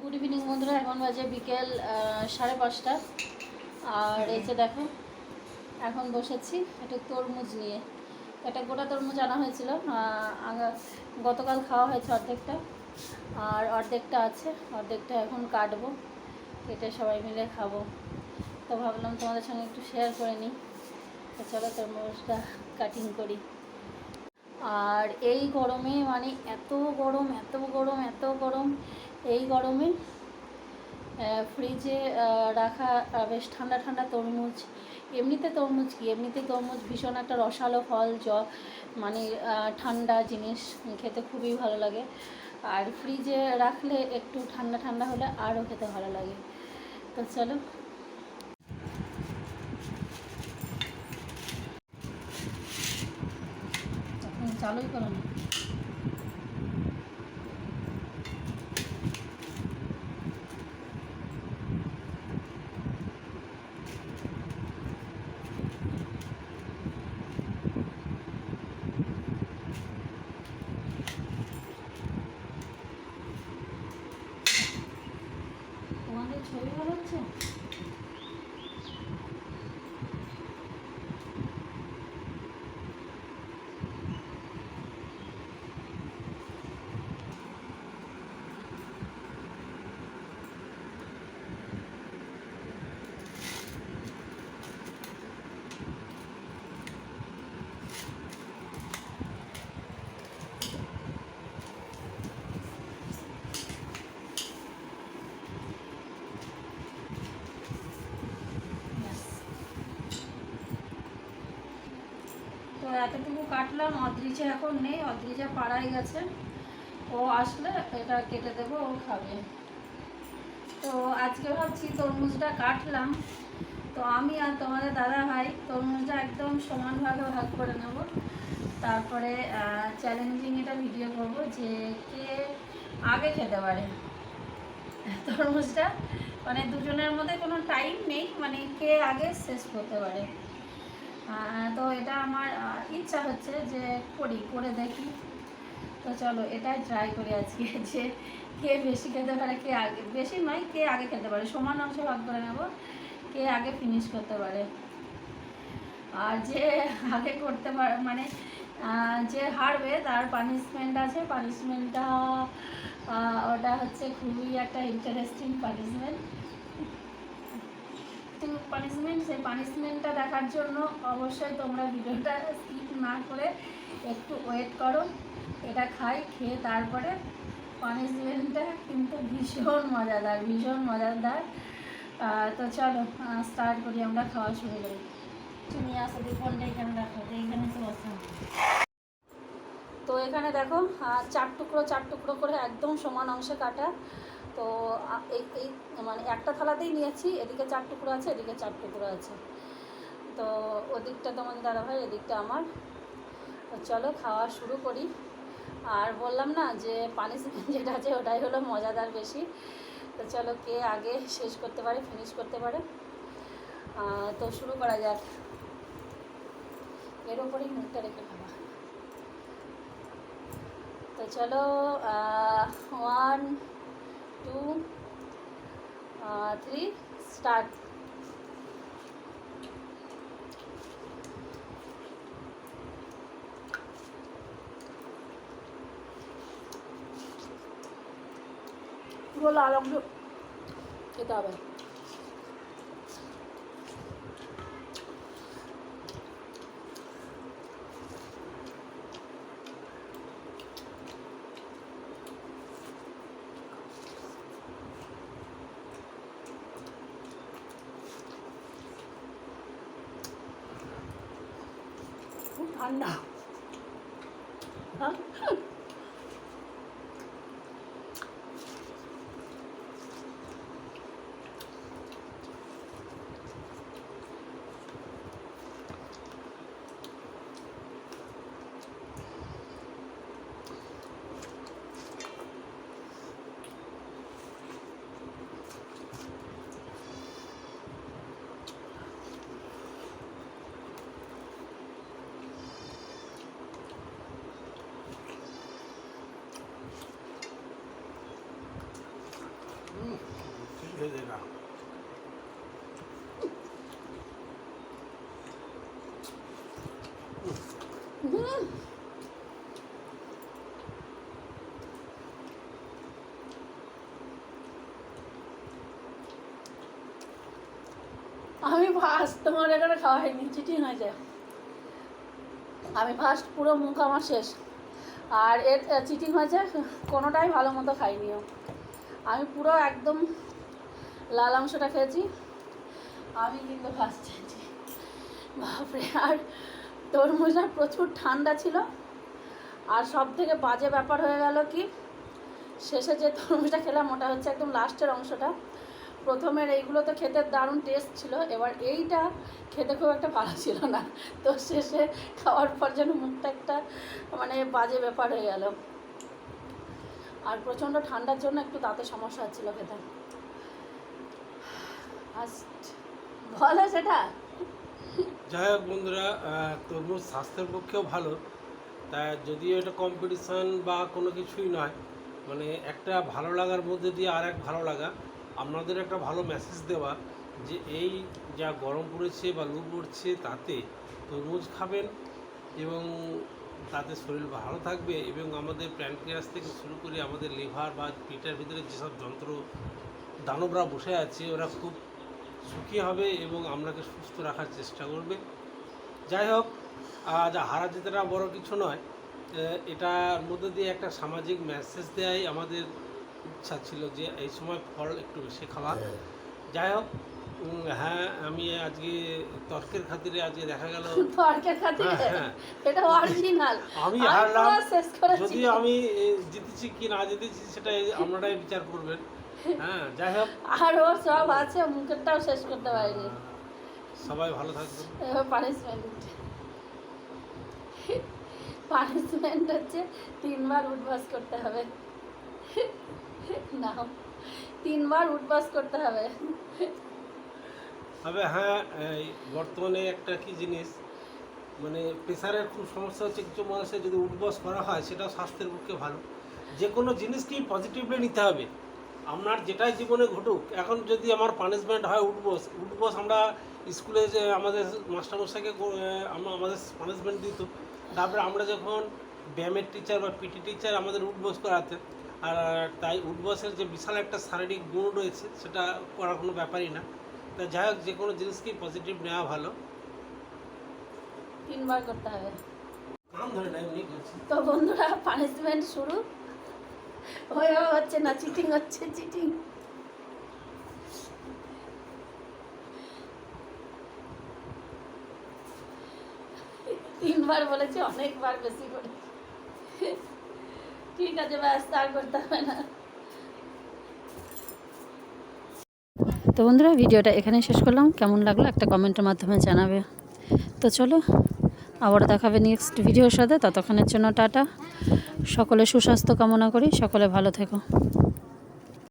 Good evening বন্ধুরা। এখন বাজে বিকেল সাড়ে পাঁচটা। আর এই যে দেখো, এখন বসেছি একটু তরমুজ নিয়ে। একটা গোটা তরমুজ আনা হয়েছিল। গতকাল খাওয়া হয়েছে অর্ধেকটা। আর অর্ধেকটা আছে। অর্ধেকটা এখন কাটবো। কেটে সবাই মিলে খাব। তো ভাবলাম তোমাদের সঙ্গে একটু শেয়ার করে নিই। তো চলো তরমুজটা কাটিং করি। আর এই গরমে মানে এত গরম এত গরম এত গরম, এই গরমে ফ্রিজে রাখা বেশ ঠান্ডা ঠান্ডা তরমুজ, এমনিতে তরমুজ কি? এমনিতে তরমুজ ভীষণ একটা রসালো ফল, জ মানে ঠান্ডা জিনিস, খেতে খুবই ভালো লাগে। আর ফ্রিজে রাখলে একটু ঠান্ডা ঠান্ডা হলে আরও খেতে ভালো লাগে। তো চলো এখন চালুই করো না তোমাদের ছবি ভালো হচ্ছে এতটুকু কাটলাম, অদ্রিজা এখন নেই, অদ্রিজা পাড়ায় গেছে। ও আসলে এটা কেটে দেবো, ও খাবে। তো আজকে ভাবছি তরমুজটা কাটলাম। তো আমি আর তোমাদের দাদা ভাই তরমুজটা একদম সমানভাবে ভাগ করে নেব। তারপরে চ্যালেঞ্জিং এটা ভিডিও করব যে কে আগে খেতে পারে। তরমুজটা মানে দুজনের মধ্যে কোনো টাইম নেই মানে কে আগে শেষ করতে পারে। তো এটা আমার ইচ্ছা হচ্ছে যে করি, করে দেখি। তো চলো, এটাই ট্রাই করি আজকে, যে কে বেশি খেতে পারে, কে আগে, বেশি নয়, কে আগে খেতে পারে। সমান অংশে ভাগ করে নেব, কে আগে ফিনিশ করতে পারে। আর যে আগে করতে পারে মানে যে হারবে, তার পানিশমেন্ট আছে। পানিশমেন্টটা ওটা হচ্ছে খুবই একটা ইন্টারেস্টিং পানিশমেন্ট পানিশমেন্ট সেই পানিশমেন্টটা দেখার জন্য অবশ্যই তোমরা ভিডিওটা স্কিপ না করে একটু ওয়েট করো। এটা খাই, খেয়ে তারপরে পানিশমেন্টটা কিন্তু ভীষণ মজাদার ভীষণ মজাদার। তো চলো স্টার্ট করি, আমরা খাওয়া শুরু করি। তুমি আসো ফোনটা এখানে রাখো এইখানে তো তো এখানে দেখো চার টুকরো চার টুকরো করে একদম সমান অংশে কাটা। তো এই এই মানে একটা থালাতেই নিয়েছি, এদিকে চার টুকরো আছে, এদিকে চার টুকরো আছে। তো ওদিকটা তোমাদের দাদা ভাই, এদিকটা আমার। চলো খাওয়া শুরু করি। আর বললাম না যে পানিশমেন্ট যেটা আছে, ওটাই হলো মজাদার বেশি। তো চলো কে আগে শেষ করতে পারে ফিনিশ করতে পারে। তো শুরু করা যাক। এর ওপরেই মুখটা রেখে খাওয়া তো চলো ওয়ান টু থ্রি স্টার্ট বলো আর একটু খেতে হবে খুব ঠান্ডা ভেজে না আমি ফার্স্ট তোমার এখানে খাওয়া হয়নি চিটিং হয়েছে আমি ফার্স্ট পুরো মুখ আমার শেষ। আর এর চিটিং হয়েছে কোনোটাই ভালো মতো খাইনিও। আমি পুরো একদম লাল অংশটা খেয়েছি। আমি কিন্তু ফার্স্ট খেয়েছি। বাপরে, আর তরমুজটা প্রচুর ঠান্ডা ছিল। আর সব থেকে বাজে ব্যাপার হয়ে গেল কি, শেষে যে তরমুজটা খেলাম ওটা হচ্ছে একদম লাস্টের অংশটা। প্রথমের এইগুলো তো খেতে দারুণ টেস্ট ছিল, এবার এইটা খেতে খুব একটা ভালো ছিল না। তো শেষে খাওয়ার পর যেন মুখটা একটা মানে বাজে ব্যাপার হয়ে গেল। আর প্রচণ্ড ঠান্ডার জন্য একটু দাঁতে সমস্যা হচ্ছিল খেতে। ফার্স্ট বলো সেটা। যাই হোক বন্ধুরা তরমুজ স্বাস্থ্যের পক্ষেও ভালো। তা যদিও এটা কম্পিটিশন বা কোনো কিছুই নয় মানে একটা ভালো লাগার মধ্যে দিয়ে আর এক ভালো লাগা। আপনাদের একটা ভালো মেসেজ দেওয়া যে এই যা গরম পড়েছে বা লু পড়ছে, তাতে তরমুজ খাবেন এবং তাতে শরীর ভালো থাকবে এবং আমাদের প্যানক্রিয়াস থেকে শুরু করে আমাদের লিভার বা পেটের ভিতরে যেসব যন্ত্র দানবরা বসে আছে, ওরা খুব সুখী হবে এবং আপনাকে সুস্থ রাখার চেষ্টা করবে। যাই হোক আজ হারা জেতাটা বড় কিছু নয়। এটার মধ্যে দিয়ে একটা সামাজিক মেসেজ দেওয়াই আমাদের ইচ্ছা ছিল যে এই সময় ফল একটু বেশি খাওয়া। যাই হোক হ্যাঁ আমি আজকে তর্কের খাতিরে আজকে দেখা গেল। তর্কের খাতিরে? হ্যাঁ, হ্যাঁ। এটা অরিজিনাল আমি হারলাম। যদিও আমি জিতেছি কি না জিতেছি সেটা আপনারাই বিচার করবেন। হ্যাঁ আর ও সব আছে মুখেরটাও শেষ করতে পারিনি। সবাই ভালো থাকবেন। এবার পানিশমেন্ট পানিশমেন্ট হচ্ছে তিনবার উঠবাস করতে হবে। না তিনবার উঠবাস করতে হবে। তবে হ্যাঁ বর্তমানে একটা কি জিনিস মানে প্রেশারের খুব সমস্যা হচ্ছে কিছু মানুষের যদি উঠবস করা হয় সেটা স্বাস্থ্যের পক্ষে ভালো। যে কোনো জিনিসকেই পজিটিভলি নিতে হবে। আপনার যেটাই জীবনে ঘটুক এখন যদি আমার পানিশমেন্ট হয় উঠবস উঠবস আমরা স্কুলে যে আমাদের মাস্টারমশাইকে আমাদের পানিশমেন্ট দিত। তারপরে আমরা যখন ব্যায়ামের টিচার বা পিটি টিচার আমাদের উঠবস করাতেন আর তাই উঠবসের যে বিশাল একটা শারীরিক গুণ রয়েছে সেটা করার কোনো ব্যাপারই না। তা যাই হোক যে কোনো জিনিসকেই পজিটিভ নেওয়া ভালো। তিনবার করতে হবে। কাম ধরে না এমনি তো বন্ধুরা পানিশমেন্ট শুরু। হচ্ছে না চিটিং হচ্ছে চিটিং তিনবার বলেছি, অনেকবার বেশি করে। ঠিক আছে, ব্যাস, আর করতে হবে না। তো বন্ধুরা, ভিডিওটা এখানেই শেষ করলাম। কেমন লাগল একটা কমেন্টের মাধ্যমে জানাবে। তো চলো আবার দেখাবে নেক্সট ভিডিওর সাথে। ততক্ষণের জন্য টাটা। সকলে সুস্বাস্থ্য কামনা করি। সকলে ভালো থেকো।